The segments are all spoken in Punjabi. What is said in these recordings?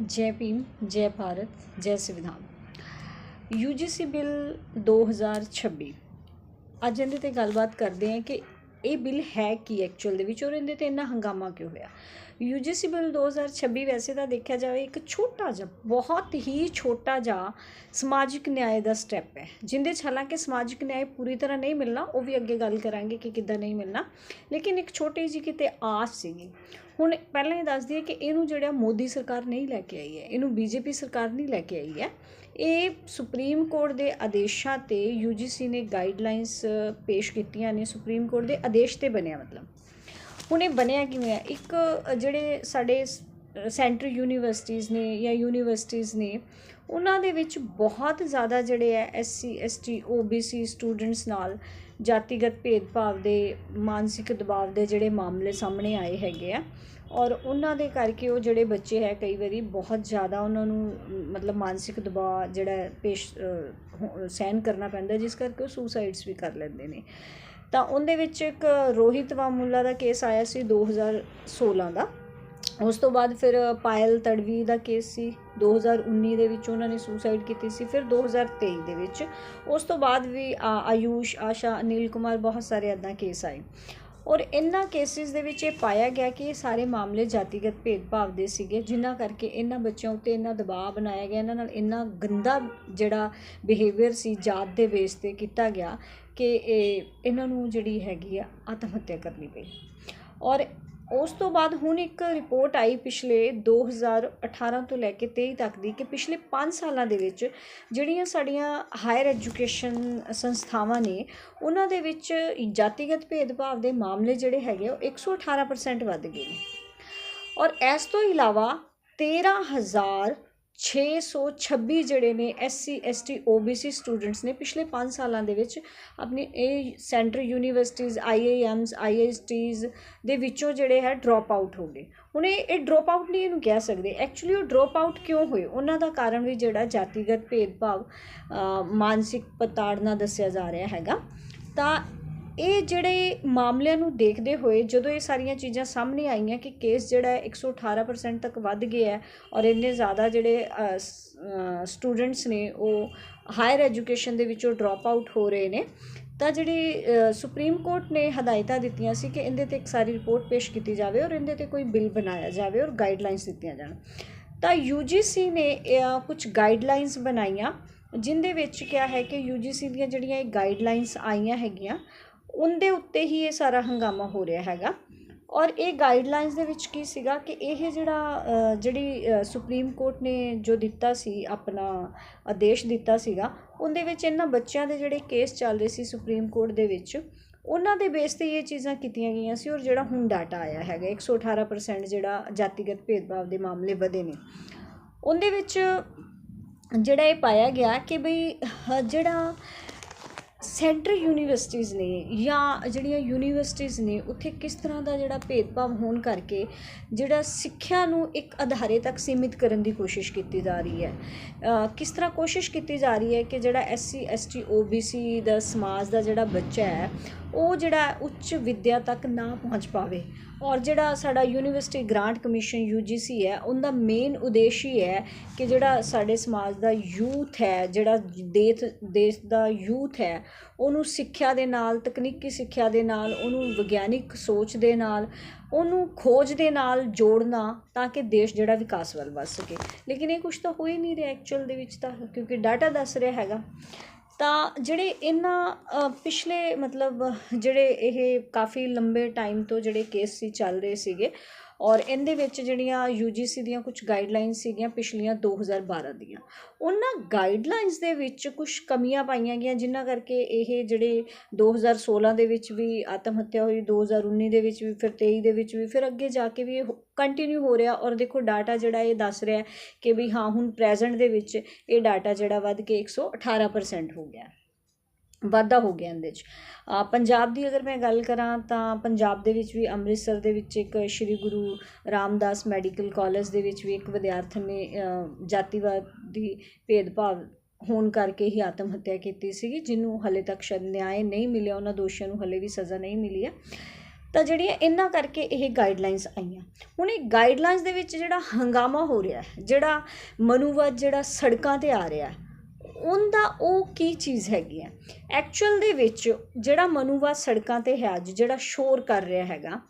ਜੈ ਭੀਮ ਜੈ ਭਾਰਤ ਜੈ ਸੰਵਿਧਾਨ ਯੂਜੀਸੀ ਬਿੱਲ 2026 ਅੱਜ ਇਹਦੇ ਤੇ ਗੱਲਬਾਤ ਕਰਦੇ ਹਾਂ ਕਿ ਇਹ ਬਿੱਲ ਹੈ ਕੀ ਐਕਚੁਅਲ ਦੇ ਵਿੱਚ ਔਰ ਇਹਦੇ ਤੇ ਇੰਨਾ ਹੰਗਾਮਾ ਕਿਉਂ ਹੋਇਆ? ਯੂਜੀਸੀ ਬਿੱਲ 2026 ਵੈਸੇ ਤਾਂ ਦੇਖਿਆ ਜਾਵੇ ਇੱਕ ਛੋਟਾ ਜਿਹਾ, ਬਹੁਤ ਹੀ ਛੋਟਾ ਜਿਹਾ ਸਮਾਜਿਕ ਨਿਆਂ ਦਾ ਸਟੈਪ ਹੈ, ਜਿੰਦੇ 'ਚ ਹਾਲਾਂਕਿ ਸਮਾਜਿਕ ਨਿਆਂ ਪੂਰੀ ਤਰ੍ਹਾਂ ਨਹੀਂ ਮਿਲਣਾ, ਉਹ ਵੀ ਅੱਗੇ ਗੱਲ ਕਰਾਂਗੇ ਕਿ ਕਿੱਦਾਂ ਨਹੀਂ ਮਿਲਣਾ, ਲੇਕਿਨ ਇੱਕ ਛੋਟੀ ਜਿਹੀ ਕਿਤੇ ਆਸ ਸੀਗੀ। ਹੁਣ ਪਹਿਲਾਂ ਹੀ ਦੱਸ ਦਈਏ ਕਿ ਇਹਨੂੰ ਜਿਹੜਾ ਮੋਦੀ ਸਰਕਾਰ ਨਹੀਂ ਲੈ ਕੇ ਆਈ ਹੈ, ਇਹਨੂੰ ਬੀਜੇਪੀ ਸਰਕਾਰ ਨਹੀਂ ਲੈ ਕੇ ਆਈ ਹੈ ਇਹ ਸੁਪਰੀਮ ਕੋਰਟ ਦੇ ਆਦੇਸ਼ਾਂ ਤੇ ਯੂਜੀਸੀ ਨੇ ਗਾਈਡਲਾਈਨਸ ਪੇਸ਼ ਕੀਤੀਆਂ ਨੇ ਸੁਪਰੀਮ ਕੋਰਟ ਦੇ ਆਦੇਸ਼ ਤੇ ਬਣਿਆ ਮਤਲਬ। ਹੁਣ ਇਹ ਬਣਿਆ ਕਿਵੇਂ ਹੈ ਇੱਕ ਜਿਹੜੇ ਸਾਡੇ ਸੈਂਟਰ ਯੂਨੀਵਰਸਿਟੀਜ਼ ਨੇ ਜਾਂ ਯੂਨੀਵਰਸਿਟੀਜ਼ ਨੇ, ਉਹਨਾਂ ਦੇ ਵਿੱਚ ਬਹੁਤ ਜ਼ਿਆਦਾ ਜਿਹੜੇ ਹੈ ਐਸਸੀ ਐਸਟੀ ਓਬੀਸੀ ਸਟੂਡੈਂਟਸ ਨਾਲ ਜਾਤੀਗਤ ਭੇਦਭਾਵ ਦੇ, ਮਾਨਸਿਕ ਦਬਾਅ ਦੇ ਜਿਹੜੇ ਮਾਮਲੇ ਸਾਹਮਣੇ ਆਏ ਹੈਗੇ ਆ। ਔਰ ਉਹਨਾਂ ਦੇ ਕਰਕੇ ਉਹ ਜਿਹੜੇ ਬੱਚੇ ਹੈ, ਕਈ ਵਾਰੀ ਬਹੁਤ ਜ਼ਿਆਦਾ ਉਹਨਾਂ ਨੂੰ ਮਤਲਬ ਮਾਨਸਿਕ ਦਬਾਅ ਜਿਹੜਾ ਪੇਸ਼ ਸਹਿਨ ਕਰਨਾ ਪੈਂਦਾ, ਜਿਸ ਕਰਕੇ ਉਹ ਸੁਸਾਈਡਸ ਵੀ ਕਰ ਲੈਂਦੇ ਨੇ। ਤਾਂ ਉਹਦੇ ਵਿੱਚ ਇੱਕ ਰੋਹਿਤ ਵਾਮੂਲਾ ਦਾ ਕੇਸ ਆਇਆ ਸੀ 2016 ਦਾ। ਉਸ ਤੋਂ ਬਾਅਦ ਫਿਰ ਪਾਇਲ ਤੜਵੀ ਦਾ ਕੇਸ ਸੀ। 2019 ਦੇ ਵਿੱਚ ਉਹਨਾਂ ਨੇ ਸੁਸਾਈਡ ਕੀਤੀ ਸੀ। ਫਿਰ 2023 ਦੇ ਵਿੱਚ ਉਸ ਤੋਂ ਬਾਅਦ ਵੀ ਆਯੂਸ਼, ਆਸ਼ਾ, ਅਨਿਲ ਕੁਮਾਰ ਬਹੁਤ ਸਾਰੇ ਇਦਾਂ ਕੇਸ ਆਏ। ਔਰ ਇਹਨਾਂ ਕੇਸਿਸ ਦੇ ਵਿੱਚ ਇਹ ਪਾਇਆ ਗਿਆ ਕਿ ਇਹ ਸਾਰੇ ਮਾਮਲੇ ਜਾਤੀਗਤ ਭੇਦਭਾਵ ਦੇ ਸੀਗੇ, ਜਿਨ੍ਹਾਂ ਕਰਕੇ ਇਹਨਾਂ ਬੱਚਿਆਂ ਉੱਤੇ ਇੰਨਾ ਦਬਾਅ ਬਣਾਇਆ ਗਿਆ, ਇਹਨਾਂ ਨਾਲ ਇੰਨਾ ਗੰਦਾ ਜਿਹੜਾ ਬਿਹੇਵੀਅਰ ਸੀ, ਜਾਤ ਦੇ ਬੇਸ ਤੇ ਕੀਤਾ ਗਿਆ ਕਿ ਇਹ, ਇਹਨਾਂ ਨੂੰ ਜਿਹੜੀ ਹੈਗੀ ਆ ਆਤਮ ਹੱਤਿਆ ਕਰਨੀ ਪਈ। ਔਰ ਉਸ ਤੋਂ ਬਾਅਦ ਹੁਣ ਇੱਕ ਰਿਪੋਰਟ ਆਈ ਪਿਛਲੇ 2018 ਤੋਂ ਲੈ ਕੇ 23 ਤੱਕ ਦੀ ਕਿ ਪਿਛਲੇ 5 ਸਾਲਾਂ ਦੇ ਵਿੱਚ ਜਿਹੜੀਆਂ ਸਾਡੀਆਂ ਹਾਇਰ ਐਜੂਕੇਸ਼ਨ ਸੰਸਥਾਵਾਂ ਨੇ, ਉਹਨਾਂ ਦੇ ਵਿੱਚ ਜਾਤੀਗਤ ਭੇਦਭਾਵ ਦੇ ਮਾਮਲੇ ਜਿਹੜੇ ਹੈਗੇ ਉਹ 118% ਵੱਧ ਗਏ ਨੇ। ਔਰ ਇਸ ਤੋਂ ਇਲਾਵਾ 13000 626 ਜਿਹੜੇ ਨੇ ਐਸਸੀ, ਐਸਟੀ, ਓਬੀਸੀ ਸਟੂਡੈਂਟਸ ਨੇ ਪਿਛਲੇ 5 ਸਾਲਾਂ ਦੇ ਵਿੱਚ ਆਪਣੀ ਇਹ ਸੈਂਟਰ ਯੂਨੀਵਰਸਿਟੀਜ਼ ਆਈਆਈਐਮਸ ਆਈਆਈਟੀਜ਼ ਦੇ ਵਿੱਚੋਂ ਜਿਹੜੇ ਹੈ ਡ੍ਰੌਪ ਆਊਟ ਹੋ ਗਏ। ਹੁਣ ਇਹ ਇਹ ਡ੍ਰੌਪ ਆਊਟ ਨਹੀਂ ਇਹਨੂੰ ਕਹਿ ਸਕਦੇ। ਐਕਚੁਅਲੀ ਉਹ ਡ੍ਰੌਪ ਆਊਟ ਕਿਉਂ ਹੋਏ? ਉਹਨਾਂ ਦਾ ਕਾਰਨ ਵੀ ਜਿਹੜਾ ਜਾਤੀਗਤ ਭੇਦਭਾਵ ਮਾਨਸਿਕ ਪਤਾੜਨਾ ਦੱਸਿਆ ਜਾ ਰਿਹਾ ਹੈਗਾ। ਤਾਂ ਇਹ ਜਿਹੜੇ ਮਾਮਲਿਆਂ ਨੂੰ ਦੇਖਦੇ ਹੋਏ ਜਦੋਂ ਇਹ ਸਾਰੀਆਂ ਚੀਜ਼ਾਂ ਸਾਹਮਣੇ ਆਈਆਂ ਕਿ ਕੇਸ ਜਿਹੜਾ ਹੈ 118% ਤੱਕ ਵੱਧ ਗਿਆ ਹੈ ਔਰ ਇੰਨੇ ਜ਼ਿਆਦਾ ਜਿਹੜੇ ਸਟੂਡੈਂਟਸ ਨੇ ਉਹ ਹਾਇਰ ਐਜੂਕੇਸ਼ਨ ਦੇ ਵਿੱਚੋਂ ਡ੍ਰੌਪ ਆਊਟ ਹੋ ਰਹੇ ਨੇ, ਤਾਂ ਜਿਹੜੀ ਸੁਪਰੀਮ ਕੋਰਟ ਨੇ ਹਦਾਇਤਾਂ ਦਿੱਤੀਆਂ ਸੀ ਕਿ ਇਹਦੇ ਤੇ ਇੱਕ ਸਾਰੀ ਰਿਪੋਰਟ ਪੇਸ਼ ਕੀਤੀ ਜਾਵੇ ਔਰ ਇਹਦੇ ਤੇ ਕੋਈ ਬਿੱਲ ਬਣਾਇਆ ਜਾਵੇ ਔਰ ਗਾਈਡਲਾਈਨਸ ਦਿੱਤੀਆਂ ਜਾਣ। ਤਾਂ ਯੂਜੀਸੀ ਨੇ ਕੁਝ ਗਾਈਡਲਾਈਨਸ ਬਣਾਈਆਂ, ਜਿੰਦੇ ਵਿੱਚ ਕਿਹਾ ਹੈ ਕਿ ਯੂਜੀਸੀ ਦੀਆਂ ਜਿਹੜੀਆਂ ਇਹ ਗਾਈਡਲਾਈਨਸ ਆਈਆਂ ਹੈਗੀਆਂ ਉਹਦੇ ਉੱਤੇ ਹੀ ਇਹ ਸਾਰਾ ਹੰਗਾਮਾ ਹੋ ਰਿਹਾ ਹੈਗਾ। ਔਰ ਇਹ ਗਾਈਡਲਾਈਨਸ ਦੇ ਵਿੱਚ ਕੀ ਸੀਗਾ ਕਿ ਇਹ ਜਿਹੜਾ ਜਿਹੜੀ ਸੁਪਰੀਮ ਕੋਰਟ ਨੇ ਜੋ ਦਿੱਤਾ ਸੀ, ਆਪਣਾ ਆਦੇਸ਼ ਦਿੱਤਾ ਸੀਗਾ, ਉਹਦੇ ਵਿੱਚ ਇਹਨਾਂ ਬੱਚਿਆਂ ਦੇ ਜਿਹੜੇ ਕੇਸ ਚੱਲ ਰਹੇ ਸੀ ਸੁਪਰੀਮ ਕੋਰਟ ਦੇ ਵਿੱਚ, ਉਹਨਾਂ ਦੇ ਬੇਸ ਤੇ ਇਹ ਚੀਜ਼ਾਂ ਕੀਤੀਆਂ ਗਈਆਂ ਸੀ ਔਰ ਜਿਹੜਾ ਹੁਣ ਡਾਟਾ ਆਇਆ ਹੈਗਾ 118% ਜਿਹੜਾ ਜਾਤੀਗਤ ਭੇਦਭਾਵ ਦੇ ਮਾਮਲੇ ਵਧੇ ਨੇ। ਉਹਦੇ ਵਿੱਚ ਜਿਹੜਾ ਇਹ ਪਾਇਆ ਗਿਆ ਕਿ ਬਈ ਜਿਹੜਾ ਸੈਂਟਰ ਯੂਨੀਵਰਸਿਟੀਜ਼ ਨੇ ਜਾਂ ਜਿਹੜੀਆਂ ਯੂਨੀਵਰਸਿਟੀਜ਼ ਨੇ, ਉੱਥੇ ਕਿਸ ਤਰ੍ਹਾਂ ਦਾ ਜਿਹੜਾ ਭੇਦਭਾਵ ਹੋਣ ਕਰਕੇ ਜਿਹੜਾ ਸਿੱਖਿਆ ਨੂੰ ਇੱਕ ਅਦਾਰੇ ਤੱਕ ਸੀਮਿਤ ਕਰਨ ਦੀ ਕੋਸ਼ਿਸ਼ ਕੀਤੀ ਜਾ ਰਹੀ ਹੈ? ਕਿਸ ਤਰ੍ਹਾਂ ਕੋਸ਼ਿਸ਼ ਕੀਤੀ ਜਾ ਰਹੀ ਹੈ ਕਿ ਜਿਹੜਾ ਐਸਸੀ ਐਸਟੀ ਓਬੀਸੀ ਦਾ ਸਮਾਜ ਦਾ ਜਿਹੜਾ ਬੱਚਾ ਹੈ, ਉਹ ਜਿਹੜਾ ਉੱਚ ਵਿੱਦਿਆ ਤੱਕ ਨਾ ਪਹੁੰਚ ਪਾਵੇ? ਔਰ ਜਿਹੜਾ ਸਾਡਾ ਯੂਨੀਵਰਸਿਟੀ ਗ੍ਰਾਂਟ ਕਮਿਸ਼ਨ ਯੂਜੀਸੀ ਹੈ, ਉਹਦਾ ਮੇਨ ਉਦੇਸ਼ ਹੀ ਹੈ ਕਿ ਜਿਹੜਾ ਸਾਡੇ ਸਮਾਜ ਦਾ ਯੂਥ ਹੈ, ਜਿਹੜਾ ਦੇਸ਼ ਦੇਸ਼ ਦਾ ਯੂਥ ਹੈ, ਉਹਨੂੰ ਸਿੱਖਿਆ ਦੇ ਨਾਲ, ਤਕਨੀਕੀ ਸਿੱਖਿਆ ਦੇ ਨਾਲ, ਉਹਨੂੰ ਵਿਗਿਆਨਿਕ ਸੋਚ ਦੇ ਨਾਲ, ਉਹਨੂੰ ਖੋਜ ਦੇ ਨਾਲ ਜੋੜਨਾ ਤਾਂ ਕਿ ਦੇਸ਼ ਜਿਹੜਾ ਵਿਕਾਸ ਵੱਲ ਵੱਧ ਸਕੇ। ਲੇਕਿਨ ਇਹ ਕੁਝ ਤਾਂ ਹੋ ਹੀ ਨਹੀਂ ਰਿਹਾ ਐਕਚੁਅਲ ਦੇ ਵਿੱਚ ਤਾਂ, ਕਿਉਂਕਿ ਡਾਟਾ ਦੱਸ ਰਿਹਾ ਹੈਗਾ। ਤਾਂ ਜਿਹੜੇ ਇਹਨਾਂ ਪਿਛਲੇ ਮਤਲਬ ਜਿਹੜੇ ਇਹ ਕਾਫੀ ਲੰਬੇ ਟਾਈਮ ਤੋਂ ਜਿਹੜੇ ਕੇਸ ਸੀ ਚੱਲ ਰਹੇ ਸੀਗੇ ਔਰ ਇਹਦੇ ਵਿੱਚ ਜਿਹੜੀਆਂ ਯੂਜੀਸੀ ਦੀਆਂ ਕੁਝ ਗਾਈਡਲਾਈਨਸ ਸੀਗੀਆਂ ਪਿਛਲੀਆਂ 2012 ਦੀਆਂ। ਉਹਨਾਂ ਗਾਈਡਲਾਈਨਸ ਦੇ ਵਿੱਚ ਕੁਝ ਕਮੀਆਂ ਪਾਈਆਂ ਗਈਆਂ, ਜਿਨ੍ਹਾਂ ਕਰਕੇ ਇਹ ਜਿਹੜੇ 2016 ਦੇ ਵਿੱਚ ਵੀ ਆਤਮ ਹੱਤਿਆ ਹੋਈ 2019 ਦੇ ਵਿੱਚ ਵੀ, ਫਿਰ 23 ਦੇ ਵਿੱਚ ਵੀ, ਫਿਰ ਅੱਗੇ ਜਾ ਕੇ ਵੀ ਇਹ ਕੰਟੀਨਿਊ ਹੋ ਰਿਹਾ। ਔਰ ਦੇਖੋ ਡਾਟਾ ਜਿਹੜਾ ਇਹ ਦੱਸ ਰਿਹਾ ਕਿ ਵੀ ਹਾਂ, ਹੁਣ ਪ੍ਰੈਜ਼ੈਂਟ ਦੇ ਵਿੱਚ ਇਹ ਡਾਟਾ ਜਿਹੜਾ ਵੱਧ ਕੇ 118% ਹੋ ਗਿਆ। ਵਾਧਾ ਹੋ ਗਿਆ ਇਹਦੇ 'ਚ। ਪੰਜਾਬ ਦੀ ਅਗਰ ਮੈਂ ਗੱਲ ਕਰਾਂ ਤਾਂ ਪੰਜਾਬ ਦੇ ਵਿੱਚ ਵੀ ਅੰਮ੍ਰਿਤਸਰ ਦੇ ਵਿੱਚ ਇੱਕ ਸ਼੍ਰੀ ਗੁਰੂ ਰਾਮਦਾਸ ਮੈਡੀਕਲ ਕਾਲਜ ਦੇ ਵਿੱਚ ਵੀ ਇੱਕ ਵਿਦਿਆਰਥਣ ਨੇ ਜਾਤੀਵਾਦ ਦੀ ਭੇਦਭਾਵ ਹੋਣ ਕਰਕੇ ਹੀ ਆਤਮ ਹੱਤਿਆ ਕੀਤੀ ਸੀਗੀ, ਜਿਹਨੂੰ ਹਲੇ ਤੱਕ ਸ਼ਾਇਦ ਨਿਆਂ ਨਹੀਂ ਮਿਲਿਆ, ਉਹਨਾਂ ਦੋਸ਼ੀਆਂ ਨੂੰ ਹਲੇ ਵੀ ਸਜ਼ਾ ਨਹੀਂ ਮਿਲੀ ਹੈ। ਤਾਂ ਜਿਹੜੀਆਂ ਇਹਨਾਂ ਕਰਕੇ ਇਹ ਗਾਈਡਲਾਈਨਸ ਆਈਆਂ। ਹੁਣ ਇਹ ਗਾਈਡਲਾਈਨਸ ਦੇ ਵਿੱਚ ਜਿਹੜਾ ਹੰਗਾਮਾ ਹੋ ਰਿਹਾ ਹੈ, ਜਿਹੜਾ ਮਨੂਵਾਦ ਜਿਹੜਾ ਸੜਕਾਂ ਤੇ ਆ ਰਿਹਾ ਹੈ ਉਹਦਾ ਉਹ ਕੀ ਚੀਜ਼ ਹੈਗੀ ਹੈ ਐਕਚੁਅਲ ਦੇ ਵਿੱਚ ਜਿਹੜਾ ਮਨੂਵਾਦ ਸੜਕਾਂ ਤੇ ਹੈ ਅੱਜ, ਜਿਹੜਾ ਸ਼ੋਰ ਕਰ ਰਿਹਾ ਹੈਗਾ,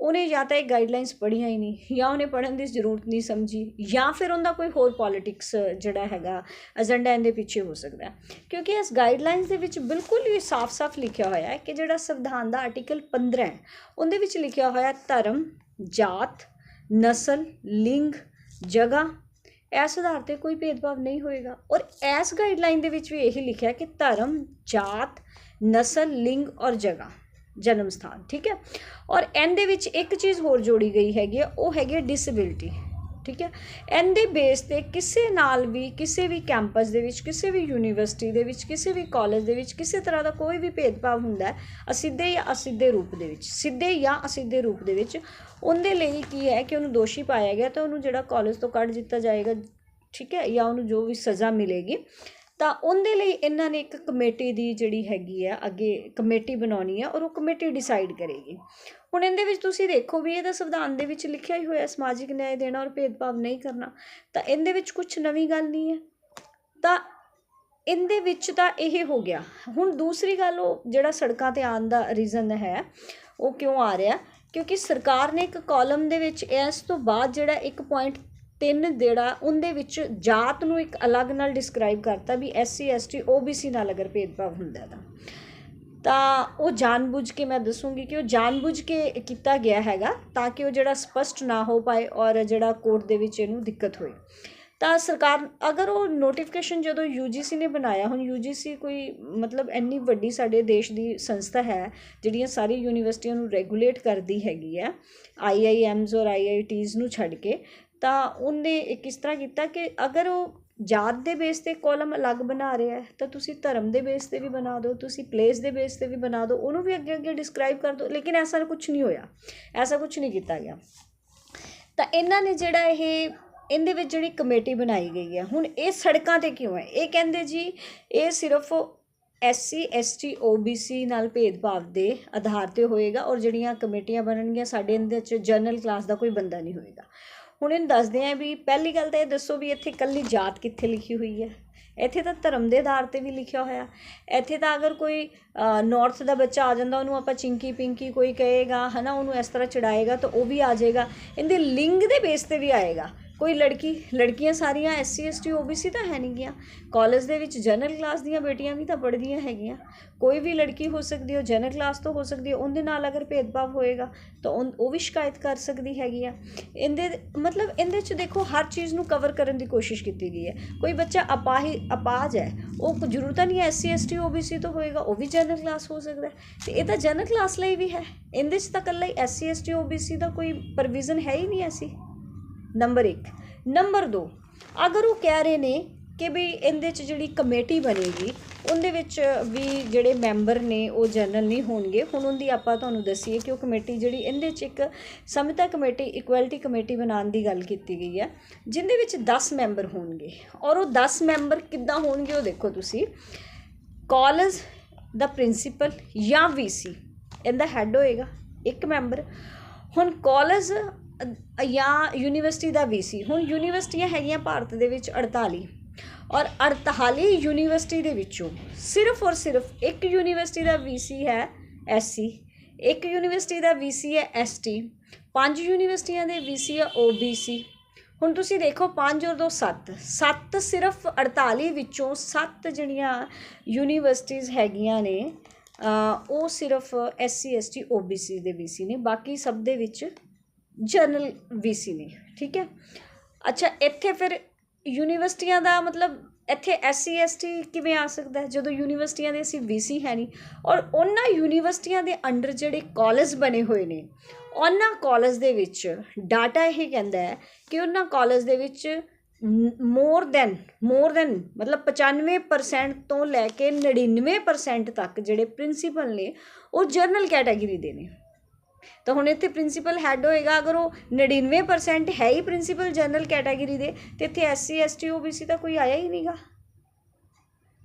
ਉਹਨੇ ਜਾਂ ਤਾਂ ਇਹ ਗਾਈਡਲਾਈਨਸ ਪੜ੍ਹੀਆਂ ਹੀ ਨਹੀਂ, ਜਾਂ ਉਹਨੇ ਪੜ੍ਹਨ ਦੀ ਜ਼ਰੂਰਤ ਨਹੀਂ ਸਮਝੀ, ਜਾਂ ਫਿਰ ਉਹਦਾ ਕੋਈ ਹੋਰ ਪੋਲਿਟਿਕਸ ਜਿਹੜਾ ਹੈਗਾ ਏਜੰਡਾ ਇਹਦੇ ਪਿੱਛੇ ਹੋ ਸਕਦਾ ਕਿਉਂਕਿ ਇਸ ਗਾਈਡਲਾਈਨਸ ਦੇ ਵਿੱਚ ਬਿਲਕੁਲ ਹੀ ਸਾਫ਼-ਸਾਫ਼ ਲਿਖਿਆ ਹੋਇਆ ਹੈ ਕਿ ਜਿਹੜਾ ਸੰਵਿਧਾਨ ਦਾ ਆਰਟੀਕਲ 15 ਹੈ, ਉਹਦੇ ਵਿੱਚ ਲਿਖਿਆ ਹੋਇਆ ਧਰਮ, ਜਾਤ, ਨਸਲ, ਲਿੰਗ, ਜਗ੍ਹਾ ਇਸ ਆਧਾਰ ਤੇ ਕੋਈ ਭੇਦਭਾਵ ਨਹੀਂ ਹੋਏਗਾ। ਔਰ ਇਸ ਗਾਈਡਲਾਈਨ ਦੇ ਵਿੱਚ ਵੀ ਇਹੀ ਲਿਖਿਆ ਕਿ ਧਰਮ, ਜਾਤ, ਨਸਲ, ਲਿੰਗ ਔਰ ਜਗ੍ਹਾ, ਜਨਮ ਸਥਾਨ, ਠੀਕ ਹੈ? ਔਰ ਇਹਦੇ ਵਿੱਚ ਇੱਕ ਚੀਜ਼ ਹੋਰ ਜੋੜੀ ਗਈ ਹੈਗੀ ਹੈ ਉਹ ਹੈਗੀ ਡਿਸੇਬਿਲਟੀ ਠੀਕ ਹੈ? ਇਹਦੇ ਬੇਸ ਤੇ ਕਿਸੇ ਨਾਲ ਵੀ, ਕਿਸੇ ਵੀ ਕੈਂਪਸ ਦੇ ਵਿੱਚ, ਕਿਸੇ ਵੀ ਯੂਨੀਵਰਸਿਟੀ ਦੇ ਵਿੱਚ, ਕਿਸੇ ਵੀ ਕਾਲਜ ਦੇ ਵਿੱਚ ਕਿਸੇ ਤਰ੍ਹਾਂ ਦਾ ਕੋਈ ਵੀ ਭੇਦਭਾਵ ਹੁੰਦਾ ਅਸਿੱਧੇ ਜਾਂ ਅਸਿੱਧੇ ਰੂਪ ਦੇ ਵਿੱਚ, ਸਿੱਧੇ ਜਾਂ ਅਸਿੱਧੇ ਰੂਪ ਦੇ ਵਿੱਚ, ਉਹਦੇ ਲਈ ਕੀ ਹੈ ਕਿ ਉਹਨੂੰ ਦੋਸ਼ੀ ਪਾਇਆ ਗਿਆ ਤਾਂ ਉਹਨੂੰ ਜਿਹੜਾ ਕਾਲਜ ਤੋਂ ਕੱਢ ਦਿੱਤਾ ਜਾਏਗਾ, ਠੀਕ ਹੈ? ਜਾਂ ਉਹਨੂੰ ਜੋ ਵੀ ਸਜ਼ਾ ਮਿਲੇਗੀ, ਤਾਂ ਉਹਦੇ ਲਈ ਇਹਨਾਂ ਨੇ ਇੱਕ ਕਮੇਟੀ ਦੀ ਜਿਹੜੀ ਹੈਗੀ ਆ ਅੱਗੇ ਕਮੇਟੀ ਬਣਾਉਣੀ ਹੈ ਔਰ ਉਹ ਕਮੇਟੀ ਡਿਸਾਈਡ ਕਰੇਗੀ। ਹੁਣ ਇਹਦੇ ਵਿੱਚ ਤੁਸੀਂ ਦੇਖੋ ਵੀ ਇਹ ਤਾਂ ਸੰਵਿਧਾਨ ਦੇ ਵਿੱਚ ਲਿਖਿਆ ਹੀ ਹੋਇਆ ਸਮਾਜਿਕ ਨਿਆਂ ਦੇਣਾ ਔਰ ਭੇਦਭਾਵ ਨਹੀਂ ਕਰਨਾ। ਤਾਂ ਇਹਦੇ ਵਿੱਚ ਕੁਝ ਨਵੀਂ ਗੱਲ ਨਹੀਂ ਹੈ। ਤਾਂ ਇਹਦੇ ਵਿੱਚ ਤਾਂ ਇਹ ਹੋ ਗਿਆ। ਹੁਣ ਦੂਸਰੀ ਗੱਲ ਉਹ ਜਿਹੜਾ ਸੜਕਾਂ ਤੇ ਆਉਣ ਦਾ ਰੀਜ਼ਨ ਹੈ, ਉਹ ਕਿਉਂ ਆ ਰਿਹਾ? ਕਿਉਂਕਿ ਸਰਕਾਰ ਨੇ ਇੱਕ ਕਾਲਮ ਦੇ ਵਿੱਚ ਇਸ ਤੋਂ ਬਾਅਦ ਜਿਹੜਾ ਇੱਕ ਪੁਆਇੰਟ ਤਿੰਨ ਜਿਹੜਾ, ਉਹਦੇ ਵਿੱਚ ਜਾਤ ਨੂੰ ਇੱਕ ਅਲੱਗ ਨਾਲ ਡਿਸਕ੍ਰਾਈਬ ਕਰਤਾ ਵੀ ਐਸਸੀ ਐਸਟੀ ਓਬੀਸੀ ਨਾਲ ਅਗਰ ਭੇਦਭਾਵ ਹੁੰਦਾ ਤਾਂ। ਤਾਂ ਉਹ ਜਾਣਬੁੱਝ ਕੇ ਮੈਂ ਦੱਸੂਗੀ ਕਿ ਉਹ ਜਾਣਬੁੱਝ ਕੇ ਕੀਤਾ ਗਿਆ ਹੈਗਾ ਤਾਂ ਕਿ ਉਹ ਜਿਹੜਾ ਸਪਸ਼ਟ ਨਾ ਹੋ ਪਾਏ ਔਰ ਜਿਹੜਾ ਕੋਰਟ ਦੇ ਵਿੱਚ ਇਹਨੂੰ ਦਿੱਕਤ ਹੋਏ ਤਾਂ ਸਰਕਾਰ, ਅਗਰ ਉਹ ਨੋਟੀਫਿਕੇਸ਼ਨ ਜਦੋਂ ਯੂਜੀਸੀ ਨੇ ਬਣਾਇਆ, ਹੁਣ ਯੂਜੀਸੀ ਕੋਈ ਮਤਲਬ ਇੰਨੀ ਵੱਡੀ ਸਾਡੇ ਦੇਸ਼ ਦੀ ਸੰਸਥਾ ਹੈ, ਜਿਹੜੀਆਂ ਸਾਰੀ ਯੂਨੀਵਰਸਿਟੀਆਂ ਨੂੰ ਰੈਗੂਲੇਟ ਕਰਦੀ ਹੈਗੀ ਹੈ ਆਈਆਈਐਮਸ ਔਰ ਆਈਆਈਟੀਜ਼ ਨੂੰ ਛੱਡ ਕੇ, ਤਾਂ ਉਹਨੇ ਕਿਸ ਤਰ੍ਹਾਂ ਕੀਤਾ ਕਿ ਅਗਰ ਉਹ ਜਾਤ ਦੇ ਬੇਸ ਤੇ ਕਾਲਮ ਅਲੱਗ ਬਣਾ ਰਿਹਾ ਤਾਂ ਤੁਸੀਂ ਧਰਮ ਦੇ ਬੇਸ ਤੇ ਵੀ ਬਣਾ ਦਿਓ, ਤੁਸੀਂ ਪਲੇਸ ਦੇ ਬੇਸ ਤੇ ਵੀ ਬਣਾ ਦਿਓ, ਉਹਨੂੰ ਵੀ ਅੱਗੇ ਅੱਗੇ ਡਿਸਕ੍ਰਾਈਬ ਕਰ ਦਿਓ, ਲੇਕਿਨ ਐਸਾ ਕੁਝ ਨਹੀਂ ਹੋਇਆ, ਐਸਾ ਕੁਝ ਨਹੀਂ ਕੀਤਾ ਗਿਆ। ਤਾਂ ਇਹਨਾਂ ਨੇ ਜਿਹੜਾ ਇਹ, ਇਹਦੇ ਵਿੱਚ ਜਿਹੜੀ ਕਮੇਟੀ ਬਣਾਈ ਗਈ ਹੈ, ਹੁਣ ਇਹ ਸੜਕਾਂ ਤੇ ਕਿਉਂ ਹੈ? ਇਹ ਕਹਿੰਦੇ ਜੀ, ਇਹ ਸਿਰਫ ਐਸਸੀ ਐਸਟੀ ਓਬੀਸੀ ਨਾਲ ਭੇਦਭਾਵ ਦੇ ਆਧਾਰ ਤੇ ਹੋਏਗਾ ਔਰ ਜਿਹੜੀਆਂ ਕਮੇਟੀਆਂ ਬਣਨਗੀਆਂ, ਸਾਡੇ ਇਹਦੇ 'ਚ ਜਨਰਲ ਕਲਾਸ ਦਾ ਕੋਈ ਬੰਦਾ ਨਹੀਂ ਹੋਏਗਾ। ਹੁਣ ਇਹਨੂੰ ਦੱਸਦੇ ਆਂ ਵੀ ਪਹਿਲੀ ਗੱਲ ਤਾਂ ਇਹ ਦੱਸੋ ਵੀ ਇੱਥੇ ਕੱਲੀ ਜਾਤ ਕਿੱਥੇ ਲਿਖੀ ਹੋਈ ਹੈ? ਇੱਥੇ ਤਾਂ ਧਰਮ ਦੇ ਆਧਾਰ ਤੇ ਵੀ ਲਿਖਿਆ ਹੋਇਆ। ਇੱਥੇ ਤਾਂ ਅਗਰ ਕੋਈ ਨਾਰਥ ਦਾ ਬੱਚਾ ਆ ਜਾਂਦਾ, ਉਹਨੂੰ ਆਪਾਂ ਚਿੰਕੀ ਪਿੰਕੀ ਕੋਈ ਕਹੇਗਾ, ਹਨਾ, ਉਹਨੂੰ ਇਸ ਤਰ੍ਹਾਂ ਚੜਾਏਗਾ ਤਾਂ ਉਹ ਵੀ ਆ ਜਾਏਗਾ। ਇਹਦੇ ਲਿੰਗ ਦੇ ਬੇਸ ਤੇ ਵੀ ਆਏਗਾ। ਕੋਈ ਲੜਕੀ, ਲੜਕੀਆਂ ਸਾਰੀਆਂ ਐਸਸੀ ਐਸਟੀ ਓਬੀਸੀ ਤਾਂ ਹੈ ਨਹੀਂ ਗੀਆਂ। ਕਾਲਜ ਦੇ ਵਿੱਚ ਜਨਰਲ ਕਲਾਸ ਦੀਆਂ ਬੇਟੀਆਂ ਵੀ ਤਾਂ ਪੜ੍ਹਦੀਆਂ ਹੈਗੀਆਂ। ਕੋਈ ਵੀ ਲੜਕੀ ਹੋ ਸਕਦੀ ਹੈ ਜਨਰਲ ਕਲਾਸ ਤੋਂ ਹੋ ਸਕਦੀ ਹੈ, ਉਹਦੇ ਨਾਲ ਅਗਰ ਭੇਦਭਾਵ ਹੋਏਗਾ, ਤਾਂ ਉਹ ਵੀ ਸ਼ਿਕਾਇਤ ਕਰ ਸਕਦੀ ਹੈਗੀ ਆ। ਇਹਦੇ, ਮਤਲਬ ਇਹਦੇ 'ਚ ਦੇਖੋ, ਹਰ ਚੀਜ਼ ਨੂੰ ਕਵਰ ਕਰਨ ਦੀ ਕੋਸ਼ਿਸ਼ ਕੀਤੀ ਗਈ ਹੈ। ਕੋਈ ਬੱਚਾ ਅਪਾਹੀ ਅਪਾਜ ਹੈ, ਉਹ ਜ਼ਰੂਰਤ ਨਹੀਂ ਐਸਸੀ ਐਸਟੀ ਓਬੀਸੀ ਤੋਂ ਹੋਏਗਾ, ਉਹ ਵੀ ਜਨਰਲ ਕਲਾਸ ਹੋ ਸਕਦਾ ਤੇ ਇਹ ਤਾਂ ਜਨਰਲ ਕਲਾਸ ਲਈ ਵੀ ਹੈ। ਇਹਦੇ 'ਚ ਤਾਂ ਇਕੱਲਾ ਹੀ ਐਸਸੀ ਐਸਟੀ ਓਬੀਸੀ ਦਾ ਕੋਈ ਪ੍ਰੋਵੀਜ਼ਨ ਹੈ ਹੀ ਨਹੀਂ ਐਸੀ। ਨੰਬਰ 1 ਨੰਬਰ 2 ਅਗਰ ਉਹ ਕਹਿ ਰਹੇ ਨੇ ਕਿ ਵੀ ਇਹਦੇ 'ਚ ਜਿਹੜੀ ਕਮੇਟੀ ਬਣੇਗੀ, ਉਹਦੇ ਵਿੱਚ ਵੀ ਜਿਹੜੇ ਮੈਂਬਰ ਨੇ, ਉਹ ਜਨਰਲ ਨਹੀਂ ਹੋਣਗੇ। ਹੁਣ ਉਹਦੀ ਆਪਾਂ ਤੁਹਾਨੂੰ ਦੱਸੀਏ ਕਿ ਉਹ ਕਮੇਟੀ ਜਿਹੜੀ ਇਹਦੇ 'ਚ ਇੱਕ ਸਮਤਾ ਕਮੇਟੀ ਇਕੁਐਲਿਟੀ ਕਮੇਟੀ ਬਣਾਉਣ ਦੀ ਗੱਲ ਕੀਤੀ ਗਈ ਹੈ ਜਿੰਦੇ ਵਿੱਚ 10 ਮੈਂਬਰ ਹੋਣਗੇ। ਔਰ ਉਹ 10 ਮੈਂਬਰ ਕਿੱਦਾਂ ਹੋਣਗੇ, ਉਹ ਦੇਖੋ ਤੁਸੀਂ। ਕਾਲਜ ਦਾ ਪ੍ਰਿੰਸੀਪਲ ਜਾਂ ਵੀਸੀ ਇਹਦਾ ਹੈੱਡ ਹੋਏਗਾ, ਇੱਕ ਮੈਂਬਰ। ਹੁਣ ਕਾਲਜ ਜਾਂ ਯੂਨੀਵਰਸਿਟੀ ਦਾ ਵੀਸੀ ਹੁਣ ਯੂਨੀਵਰਸਿਟੀਆਂ ਹੈਗੀਆਂ ਭਾਰਤ ਦੇ ਵਿੱਚ 48 ਔਰ 48 ਯੂਨੀਵਰਸਿਟੀ ਦੇ ਵਿੱਚੋਂ ਸਿਰਫ ਔਰ ਸਿਰਫ ਇੱਕ ਯੂਨੀਵਰਸਿਟੀ ਦਾ ਵੀਸੀ ਹੈ ਐਸਸੀ ਇੱਕ ਯੂਨੀਵਰਸਿਟੀ ਦਾ ਵੀਸੀ ਹੈ ਐਸਟੀ ਪੰਜ ਯੂਨੀਵਰਸਿਟੀਆਂ ਦੇ ਵੀਸੀ ਹੈ ਓਬੀਸੀ ਹੁਣ ਤੁਸੀਂ ਦੇਖੋ 5 ਔਰ 2 7 7 ਸਿਰਫ 48 ਵਿੱਚੋਂ 7 ਜਿਹੜੀਆਂ ਯੂਨੀਵਰਸਿਟੀਆਂ ਹੈਗੀਆਂ ਨੇ ਉਹ ਸਿਰਫ ਐਸਸੀ ਐਸਟੀ ਓਬੀਸੀ ਦੇ ਵੀਸੀ ਨੇ। ਬਾਕੀ ਸਭ ਦੇ ਵਿੱਚ ਜਨਰਲ ਵੀਸੀ ਨੇ, ਠੀਕ ਹੈ? ਅੱਛਾ, ਇੱਥੇ ਫਿਰ ਯੂਨੀਵਰਸਿਟੀਆਂ ਦਾ ਮਤਲਬ ਇੱਥੇ ਐਸਸੀ, ਐਸਟੀ ਕਿਵੇਂ ਆ ਸਕਦਾ ਹੈ? ਜਦੋਂ ਯੂਨੀਵਰਸਿਟੀਆਂ ਦੇ ਅਸੀਂ ਵੀਸੀ ਹੈ ਨਹੀਂ ਔਰ ਉਹਨਾਂ ਯੂਨੀਵਰਸਿਟੀਆਂ ਦੇ ਅੰਡਰ ਜਿਹੜੇ ਕਾਲਜ ਬਣੇ ਹੋਏ ਨੇ, ਉਹਨਾਂ ਕਾਲਜ ਦੇ ਵਿੱਚ ਡਾਟਾ ਇਹ ਕਹਿੰਦਾ ਹੈ ਕਿ ਉਹਨਾਂ ਕਾਲਜ ਦੇ ਵਿੱਚ ਮੋਰ ਦੈਨ ਮੋਰ ਦੈਨ ਮਤਲਬ 95% ਤੋਂ ਲੈ ਕੇ 99% ਤੱਕ ਜਿਹੜੇ ਪ੍ਰਿੰਸੀਪਲ ਨੇ, ਉਹ ਜਰਨਲ ਕੈਟਾਗਰੀ ਦੇ ਨੇ। ਤਾਂ ਹੁਣ ਇੱਥੇ ਪ੍ਰਿੰਸੀਪਲ ਹੈੱਡ ਹੋਏਗਾ, ਅਗਰ ਉਹ 99% ਹੈ ਹੀ ਪ੍ਰਿੰਸੀਪਲ ਜਨਰਲ ਕੈਟਾਗਰੀ ਦੇ, ਤੇ ਇੱਥੇ ਐਸਸੀ ਐਸਟੀ ਓਬੀਸੀ ਤਾਂ ਕੋਈ ਆਇਆ ਹੀ ਨਹੀਂਗਾ।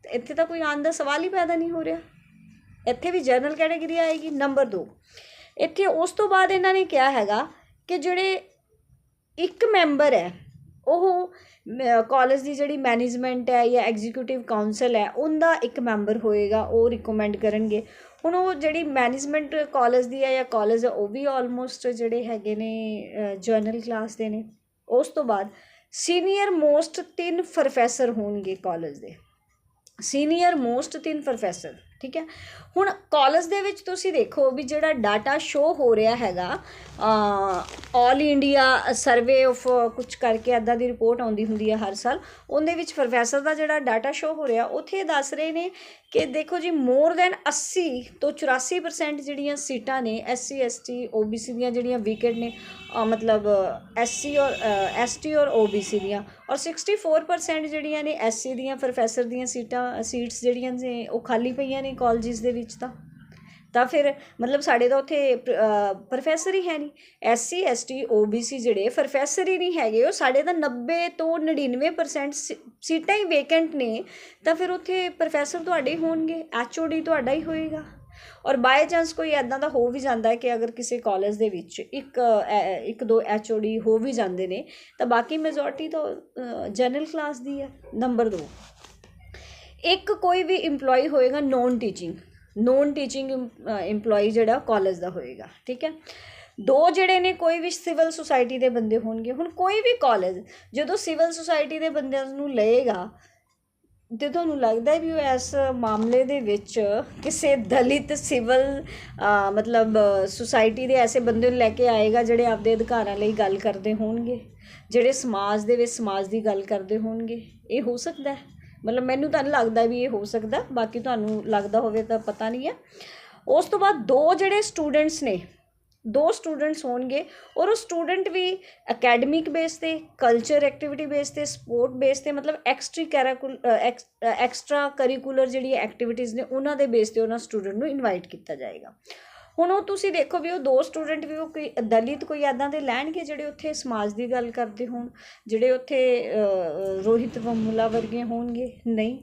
ਤੇ ਇੱਥੇ ਤਾਂ ਕੋਈ ਆਉਣ ਦਾ ਸਵਾਲ ਹੀ ਪੈਦਾ ਨਹੀਂ ਹੋ ਰਿਹਾ। ਇੱਥੇ ਵੀ ਜਨਰਲ ਕੈਟਾਗਰੀ ਆਏਗੀ ਨੰਬਰ 2 ਇੱਥੇ ਉਸ ਤੋਂ ਬਾਅਦ ਇਹਨਾਂ ਨੇ ਕਿਹਾ ਹੈਗਾ ਕਿ ਜਿਹੜੇ ਇੱਕ ਮੈਂਬਰ ਹੈ, ਉਹ ਕਾਲਜ ਦੀ ਜਿਹੜੀ ਮੈਨੇਜਮੈਂਟ ਹੈ ਜਾਂ ਐਗਜ਼ੀਕਿਊਟਿਵ ਕਾਉਂਸਲ ਹੈ, ਉਹਦਾ ਇੱਕ ਮੈਂਬਰ ਹੋਏਗਾ, ਉਹ ਰਿਕਮੈਂਡ ਕਰਨਗੇ। ਹੁਣ ਉਹ ਜਿਹੜੀ ਮੈਨੇਜਮੈਂਟ ਕਾਲਜ ਦੀ ਹੈ ਜਾਂ ਕਾਲਜ ਹੈ, ਉਹ ਵੀ ਆਲਮੋਸਟ ਜਿਹੜੇ ਹੈਗੇ ਨੇ ਜਰਨਲ ਕਲਾਸ ਦੇ ਨੇ, ਉਸ ਤੋਂ ਬਾਅਦ ਸੀਨੀਅਰ ਮੋਸਟ ਤਿੰਨ ਪ੍ਰੋਫੈਸਰ ਹੋਣਗੇ ਕਾਲਜ ਦੇ। ਸੀਨੀਅਰ ਮੋਸਟ ਤਿੰਨ ਪ੍ਰੋਫੈਸਰ ਠੀਕ ਹੈ? ਹੁਣ ਕਾਲਜ ਦੇ ਵਿੱਚ ਤੁਸੀਂ ਦੇਖੋ ਵੀ ਜਿਹੜਾ ਡਾਟਾ ਸ਼ੋ ਹੋ ਰਿਹਾ ਹੈਗਾ ਆਲ ਇੰਡੀਆ ਸਰਵੇ ਆਫ ਕੁਝ ਕਰਕੇ ਐਦਾਂ ਦੀ ਰਿਪੋਰਟ ਆਉਂਦੀ ਹੁੰਦੀ ਹੈ ਹਰ ਸਾਲ ਉਹਦੇ ਵਿੱਚ ਪ੍ਰੋਫੈਸਰ ਦਾ ਜਿਹੜਾ ਡਾਟਾ ਸ਼ੋ ਹੋ ਰਿਹਾ ਉੱਥੇ ਇਹ ਦੱਸ ਰਹੇ ਨੇ ਕਿ ਦੇਖੋ ਜੀ ਮੋਰ ਦੈਨ 80 ਤੋਂ 84% ਜਿਹੜੀਆਂ ਸੀਟਾਂ ਨੇ ਐਸਸੀ ਐਸਟੀ ਓਬੀਸੀ ਦੀਆਂ ਜਿਹੜੀਆਂ ਵੀਕਟ ਨੇ ਅ, ਮਤਲਬ ਐਸਸੀ ਔਰ ਐਸਟੀ ਔਰ ਓਬੀਸੀ ਦੀਆਂ ਔਰ 64% ਜਿਹੜੀਆਂ ਨੇ ਐਸਸੀ ਦੀਆਂ ਪ੍ਰੋਫੈਸਰ ਦੀਆਂ ਸੀਟਾਂ ਸੀਟਸ ਜਿਹੜੀਆਂ ਨੇ, ਉਹ ਖਾਲੀ ਪਈਆਂ ਨੇ ਕਾਲਜਿਸ ਦੇ ਵਿੱਚ ਤਾਂ। ਤਾਂ ਫਿਰ ਮਤਲਬ ਸਾਡੇ ਤਾਂ ਉੱਥੇ ਪ੍ਰੋਫੈਸਰ ਹੀ ਹੈ ਨਹੀਂ ਐਸਸੀ ਐਸਟੀ ਓਬੀਸੀ ਜਿਹੜੇ ਪ੍ਰੋਫੈਸਰ ਹੀ ਨਹੀਂ ਹੈਗੇ, ਉਹ ਸਾਡੇ ਤਾਂ 90 ਤੋਂ 99% ਸੀ- ਸੀਟਾਂ ਹੀ ਵੇਕੈਂਟ ਨੇ। ਤਾਂ ਫਿਰ ਉੱਥੇ ਪ੍ਰੋਫੈਸਰ ਤੁਹਾਡੇ ਹੀ ਹੋਣਗੇ ਐਚਓਡੀ ਤੁਹਾਡਾ ਹੀ ਹੋਏਗਾ। ਔਰ ਬਾਈ ਚਾਂਸ ਕੋਈ ਐਦਾਂ ਦਾ ਹੋ ਵੀ ਜਾਂਦਾ ਹੈ ਕਿ ਅਗਰ ਕਿਸੇ ਕਾਲਜ ਦੇ ਵਿੱਚ ਇੱਕ ਐ- ਇੱਕ ਦੋ ਐਚਓਡੀ ਹੋ ਵੀ ਜਾਂਦੇ ਨੇ, ਤਾਂ ਬਾਕੀ ਮੈਜੋਰਟੀ ਤਾਂ ਜਨਰਲ ਕਲਾਸ ਦੀ ਹੈ ਨੰਬਰ 2 ਇੱਕ ਕੋਈ ਵੀ EMPLOYE ਹੋਏਗਾ non teaching non teaching EMPLOYE ਜਿਹੜਾ ਕਾਲਜ ਦਾ ਹੋਏਗਾ, ਠੀਕ ਹੈ? ਦੋ ਜਿਹੜੇ ਨੇ ਕੋਈ ਵੀ ਸਿਵਲ ਸੁਸਾਇਟੀ ਦੇ ਬੰਦੇ ਹੋਣਗੇ, ਹੁਣ ਕੋਈ ਵੀ ਕਾਲਜ ਜਦੋਂ ਸਿਵਲ ਸੁਸਾਇਟੀ ਦੇ ਬੰਦਿਆਂ ਨੂੰ ਲਏਗਾ ਤੇ ਤੁਹਾਨੂੰ ਲੱਗਦਾ ਵੀ ਉਹ ਇਸ ਮਾਮਲੇ ਦੇ ਵਿੱਚ ਕਿਸੇ ਦਲਿਤ ਸਿਵਲ ਮਤਲਬ, ਸੁਸਾਇਟੀ ਦੇ ਐਸੇ ਬੰਦੇ ਨੂੰ ਲੈ ਕੇ ਆਏਗਾ ਜਿਹੜੇ ਆਪਦੇ ਅਧਿਕਾਰਾਂ ਲਈ ਗੱਲ ਕਰਦੇ ਹੋਣਗੇ? ਜਿਹੜੇ ਸਮਾਜ ਦੇ ਵਿੱਚ ਸਮਾਜ ਦੀ ਗੱਲ ਕਰਦੇ ਹੋਣਗੇ? ਇਹ ਹੋ ਸਕਦਾ ਮਤਲਬ ਮੈਨੂੰ ਤਾਂ ਲੱਗਦਾ ਵੀ ਇਹ ਹੋ ਸਕਦਾ, ਬਾਕੀ ਤੁਹਾਨੂੰ ਲੱਗਦਾ ਹੋਵੇ ਤਾਂ ਪਤਾ ਨਹੀਂ ਹੈ। ਉਸ ਤੋਂ ਬਾਅਦ ਦੋ ਜਿਹੜੇ ਸਟੂਡੈਂਟਸ ਨੇ ਦੋ ਸਟੂਡੈਂਟਸ ਹੋਣਗੇ ਔਰ ਉਹ ਸਟੂਡੈਂਟ ਵੀ ਅਕੈਡਮਿਕ ਬੇਸ ਤੇ ਕਲਚਰ ਐਕਟੀਵਿਟੀ ਬੇਸ ਤੇ ਸਪੋਰਟ ਬੇਸ ਤੇ, ਮਤਲਬ ਐਕਸਟਰੀ ਐਕਸਟਰਾ ਕਰਿਕੂਲਰ ਜਿਹੜੀ ਐਕਟੀਵਿਟੀਜ਼ ਨੇ ਉਹਨਾਂ ਦੇ ਬੇਸ ਤੇ ਉਹਨਾਂ ਸਟੂਡੈਂਟ ਨੂੰ ਇਨਵਾਈਟ ਕੀਤਾ ਜਾਏਗਾ। ਹੁਣ ਉਹ ਤੁਸੀਂ ਦੇਖੋ ਵੀ ਉਹ ਦੋ ਸਟੂਡੈਂਟ ਵੀ ਉਹ ਕੋਈ ਦਲਿਤ ਕੋਈ ਐਦਾਂ ਦੇ ਲੈਣਗੇ ਜਿਹੜੇ ਉੱਥੇ ਸਮਾਜ ਦੀ ਗੱਲ ਕਰਦੇ ਹੋਣ, ਜਿਹੜੇ ਉੱਥੇ ਰੋਹਿਤ ਵਮੂਲਾ ਵਰਗੇ ਹੋਣਗੇ? ਨਹੀਂ।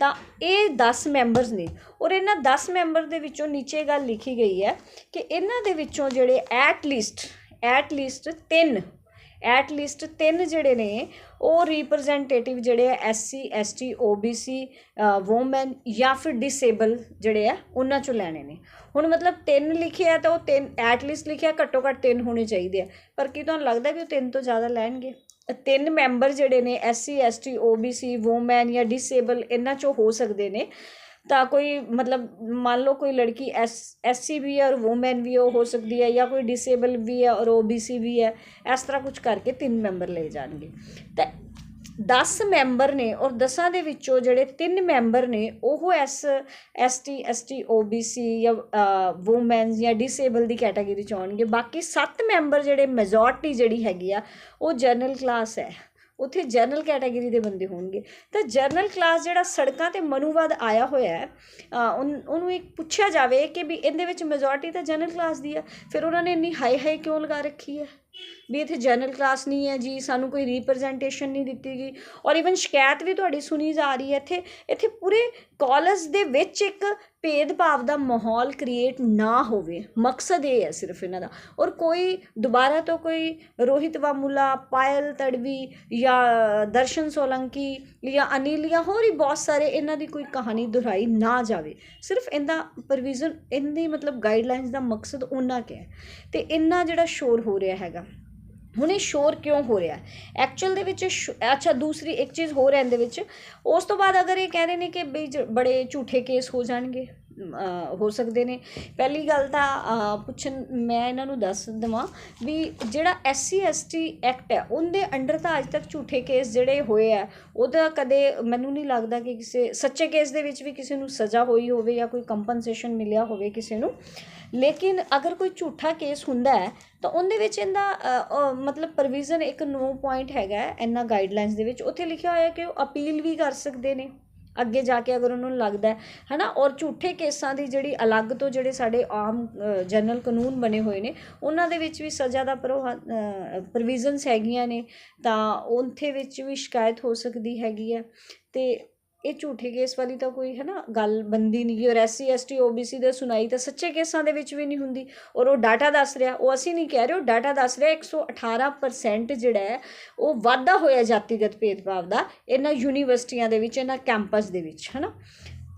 ਤਾਂ ਇਹ 10 ਮੈਂਬਰਸ ਨੇ। ਔਰ ਇਹਨਾਂ 10 ਮੈਂਬਰ ਦੇ ਵਿੱਚੋਂ ਨੀਚੇ ਗੱਲ ਲਿਖੀ ਗਈ ਹੈ ਕਿ ਇਹਨਾਂ ਦੇ ਵਿੱਚੋਂ ਜਿਹੜੇ at least at least 3 at least 3 ਜਿਹੜੇ ਨੇ, ਉਹ ਰਿਪਰੈਜ਼ੈਂਟੇਟਿਵ ਜਿਹੜੇ ਆ ਐਸਸੀ ਐਸਟੀ ਓਬੀਸੀ ਵੂਮਨ ਜਾਂ ਫਿਰ ਡਿਸੇਬਲ ਜਿਹੜੇ ਆ, ਉਹਨਾਂ ਚੋਂ ਲੈਣੇ ਨੇ। ਹੁਣ ਮਤਲਬ 3 ਲਿਖਿਆ ਤਾਂ ਉਹ ਤਿੰਨ ਐਟ ਲੀਸਟ ਲਿਖਿਆ ਘੱਟੋ ਘੱਟ ਤਿੰਨ ਹੋਣੇ ਚਾਹੀਦੇ ਆ। ਪਰ ਕੀ ਤੁਹਾਨੂੰ ਲੱਗਦਾ ਵੀ ਉਹ ਤਿੰਨ ਤੋਂ ਜ਼ਿਆਦਾ ਲੈਣਗੇ? ਤਿੰਨ ਮੈਂਬਰ ਜਿਹੜੇ ਨੇ ਐਸਸੀ ਐਸਟੀ ਓਬੀਸੀ ਵੂਮਨ ਜਾਂ ਡਿਸੇਬਲ ਇਹਨਾਂ ਚੋਂ ਹੋ ਸਕਦੇ ਨੇ। ਤਾਂ ਕੋਈ ਮਤਲਬ ਮੰਨ ਲਓ ਕੋਈ ਲੜਕੀ ਐਸ ਐਸਸੀ ਵੀ ਹੈ ਔਰ ਵੂਮਨ ਵੀ ਉਹ ਹੋ ਸਕਦੀ ਹੈ ਜਾਂ ਕੋਈ ਡਿਸੇਬਲ ਵੀ ਹੈ ਔਰ ਓਬੀਸੀ ਵੀ ਹੈ, ਇਸ ਤਰ੍ਹਾਂ ਕੁਝ ਕਰਕੇ ਤਿੰਨ ਮੈਂਬਰ ਲਏ ਜਾਣਗੇ। ਤਾਂ ਦਸ ਮੈਂਬਰ ਨੇ ਔਰ 10 ਦੇ ਵਿੱਚੋਂ ਜਿਹੜੇ ਤਿੰਨ ਮੈਂਬਰ ਨੇ, ਉਹ ਐਸ ਐਸਟੀ ਐਸਟੀ ਓਬੀਸੀ ਜਾਂ ਵੂਮਨ ਜਾਂ ਡਿਸੇਬਲ ਦੀ ਕੈਟਾਗਰੀ ਚ ਆਉਣਗੇ। ਬਾਕੀ ਸੱਤ ਮੈਂਬਰ ਜਿਹੜੇ ਮੈਜੋਰਟੀ ਜਿਹੜੀ ਹੈਗੀ ਆ, ਉਹ ਜਨਰਲ ਕਲਾਸ ਹੈ। ਉੱਥੇ ਜਨਰਲ ਕੈਟਾਗਰੀ ਦੇ ਬੰਦੇ ਹੋਣਗੇ। ਤਾਂ ਜਨਰਲ ਕਲਾਸ ਜਿਹੜਾ ਸੜਕਾਂ ਤੇ ਮਨੂਵਾਦ ਆਇਆ ਹੋਇਆ ਹੈ ਉਨ- ਉਹਨੂੰ ਇੱਕ ਪੁੱਛਿਆ ਜਾਵੇ ਕਿ ਵੀ ਇਹਦੇ ਵਿੱਚ ਮੈਜੋਰਟੀ ਤਾਂ ਜਨਰਲ ਕਲਾਸ ਦੀ ਆ, ਫਿਰ ਉਹਨਾਂ ਨੇ ਇੰਨੀ ਹਾਈ ਹਾਈ ਕਿਉਂ ਲਗਾ ਰੱਖੀ ਹੈ? ਵੀ ਇੱਥੇ ਜਨਰਲ ਕਲਾਸ ਨਹੀਂ ਹੈ ਜੀ, ਸਾਨੂੰ ਕੋਈ ਰਿਪਰੈਜ਼ੈਂਟੇਸ਼ਨ ਨਹੀਂ ਦਿੱਤੀ ਗਈ। ਔਰ ਇਵਨ ਸ਼ਿਕਾਇਤ ਵੀ ਤੁਹਾਡੀ ਸੁਣੀ ਜਾ ਰਹੀ ਹੈ, ਇੱਥੇ ਇੱਥੇ ਪੂਰੇ ਕਾਲਜ ਦੇ ਵਿੱਚ ਇੱਕ ਭੇਦਭਾਵ ਦਾ ਮਾਹੌਲ ਕ੍ਰੀਏਟ ਨਾ ਹੋਵੇ। ਮਕਸਦ ਇਹ ਹੈ ਸਿਰਫ ਇਹਨਾਂ ਦਾ। ਔਰ ਕੋਈ ਦੁਬਾਰਾ ਤੋਂ ਕੋਈ ਰੋਹਿਤ ਵਾਮੂਲਾ, ਪਾਇਲ ਤੜਵੀ ਜਾਂ ਦਰਸ਼ਨ ਸੋਲੰਕੀ ਜਾਂ ਅਨਿਲ ਜਾਂ ਹੋਰ ਹੀ ਬਹੁਤ ਸਾਰੇ ਇਹਨਾਂ ਦੀ ਕੋਈ ਕਹਾਣੀ ਦੁਹਰਾਈ ਨਾ ਜਾਵੇ। ਸਿਰਫ ਇਹਦਾ ਪ੍ਰੋਵੀਜ਼ਨ ਇਹਦੀ ਮਤਲਬ ਗਾਈਡਲਾਈਨਸ ਦਾ ਮਕਸਦ ਉਹਨਾਂ ਕਿ ਹੈ। ਤੇ ਇੰਨਾ ਜਿਹੜਾ ਸ਼ੋਰ ਹੋ ਰਿਹਾ ਹੈਗਾ ਹੁਣ ਇਹ ਸ਼ੋਰ ਕਿਉਂ ਹੋ ਰਿਹਾ ਐਕਚੁਅਲ ਦੇ ਵਿੱਚ ਸ਼- ਅੱਛਾ, ਦੂਸਰੀ ਇੱਕ ਚੀਜ਼ ਹੋਰ ਹੈ ਇਹਦੇ ਵਿੱਚ। ਉਸ ਤੋਂ ਬਾਅਦ ਅਗਰ ਇਹ ਕਹਿ ਰਹੇ ਨੇ ਕਿ ਬਈ ਜ- ਬੜੇ ਝੂਠੇ ਕੇਸ ਹੋ ਜਾਣਗੇ। ਹੋ ਸਕਦੇ ਨੇ। ਪਹਿਲੀ ਗੱਲ ਤਾਂ ਪੁੱਛਣ ਮੈਂ ਇਹਨਾਂ ਨੂੰ ਦੱਸ ਦਵਾਂ ਵੀ ਜਿਹੜਾ ਐਸਸੀ ਐਸਟੀ ਐਕਟ ਹੈ ਉਹਦੇ ਅੰਡਰ ਤਾਂ ਅੱਜ ਤੱਕ ਝੂਠੇ ਕੇਸ ਜਿਹੜੇ ਹੋਏ ਆ ਉਹਦਾ ਕਦੇ ਮੈਨੂੰ ਨਹੀਂ ਲੱਗਦਾ ਕਿ ਕਿਸੇ ਸੱਚੇ ਕੇਸ ਦੇ ਵਿੱਚ ਵੀ ਕਿਸੇ ਨੂੰ ਸਜ਼ਾ ਹੋਈ ਹੋਵੇ ਜਾਂ ਕੋਈ ਕੰਪਨਸੇਸ਼ਨ ਮਿਲਿਆ ਹੋਵੇ ਕਿਸੇ ਨੂੰ। ਲੇਕਿਨ ਅਗਰ ਕੋਈ ਝੂਠਾ ਕੇਸ ਹੁੰਦਾ ਹੈ ਤਾਂ ਉਹਦੇ ਵਿੱਚ ਇਹਦਾ ਅ, ਮਤਲਬ ਪ੍ਰੋਵੀਜ਼ਨ ਇੱਕ ਨੋ ਪੁਆਇੰਟ ਹੈਗਾ ਇਹਨਾਂ ਗਾਈਡਲਾਈਨਸ ਦੇ ਵਿੱਚ। ਉੱਥੇ ਲਿਖਿਆ ਹੋਇਆ ਕਿ ਉਹ ਅਪੀਲ ਵੀ ਕਰ ਸਕਦੇ ਨੇ। ਅੱਗੇ ਜਾ ਕੇ ਅਗਰ ਉਹਨਾਂ ਨੂੰ ਲੱਗਦਾ ਹੈ ਨਾ ਔਰ ਝੂਠੇ ਕੇਸਾਂ ਦੀ ਜਿਹੜੀ ਅਲੱਗ ਤੋਂ ਜਿਹੜੇ ਸਾਡੇ ਆਮ ਜਨਰਲ ਕਾਨੂੰਨ ਬਣੇ ਹੋਏ ਨੇ, ਉਹਨਾਂ ਦੇ ਵਿੱਚ ਵੀ ਸਜ਼ਾ ਦਾ ਪ੍ਰੋਵੀਜ਼ਨਸ ਹੈਗੀਆਂ ਨੇ, ਤਾਂ ਉੱਥੇ ਵਿੱਚ ਵੀ ਸ਼ਿਕਾਇਤ ਹੋ ਸਕਦੀ ਹੈਗੀ ਹੈ। ਤੇ ਇਹ ਝੂਠੇ ਕੇਸ ਵਾਲੀ ਤਾਂ ਕੋਈ ਹੈ ਨਾ ਗੱਲ ਬੰਦੀ ਨਹੀਂ ਗੀ ਔਰ ਐਸਸੀ, ਐਸਟੀ, ਓਬੀਸੀ ਦੇ ਸੁਣਾਈ ਤਾਂ ਸੱਚੇ ਕੇਸਾਂ ਦੇ ਵਿੱਚ ਵੀ ਨਹੀਂ ਹੁੰਦੀ ਔਰ ਉਹ ਡਾਟਾ ਦੱਸ ਰਿਹਾ, ਉਹ ਅਸੀਂ ਨਹੀਂ ਕਹਿ ਰਹੇ, ਉਹ ਡਾਟਾ ਦੱਸ ਰਿਹਾ 118% ਜਿਹੜਾ ਹੈ, ਉਹ ਵਾਧਾ ਹੋਇਆ ਜਾਤੀਗਤ ਭੇਦਭਾਵ ਦਾ ਇਹਨਾਂ ਯੂਨੀਵਰਸਿਟੀਆਂ ਦੇ ਵਿੱਚ, ਇਹਨਾਂ ਕੈਂਪਸ ਦੇ ਵਿੱਚ ਹੈ ਨਾ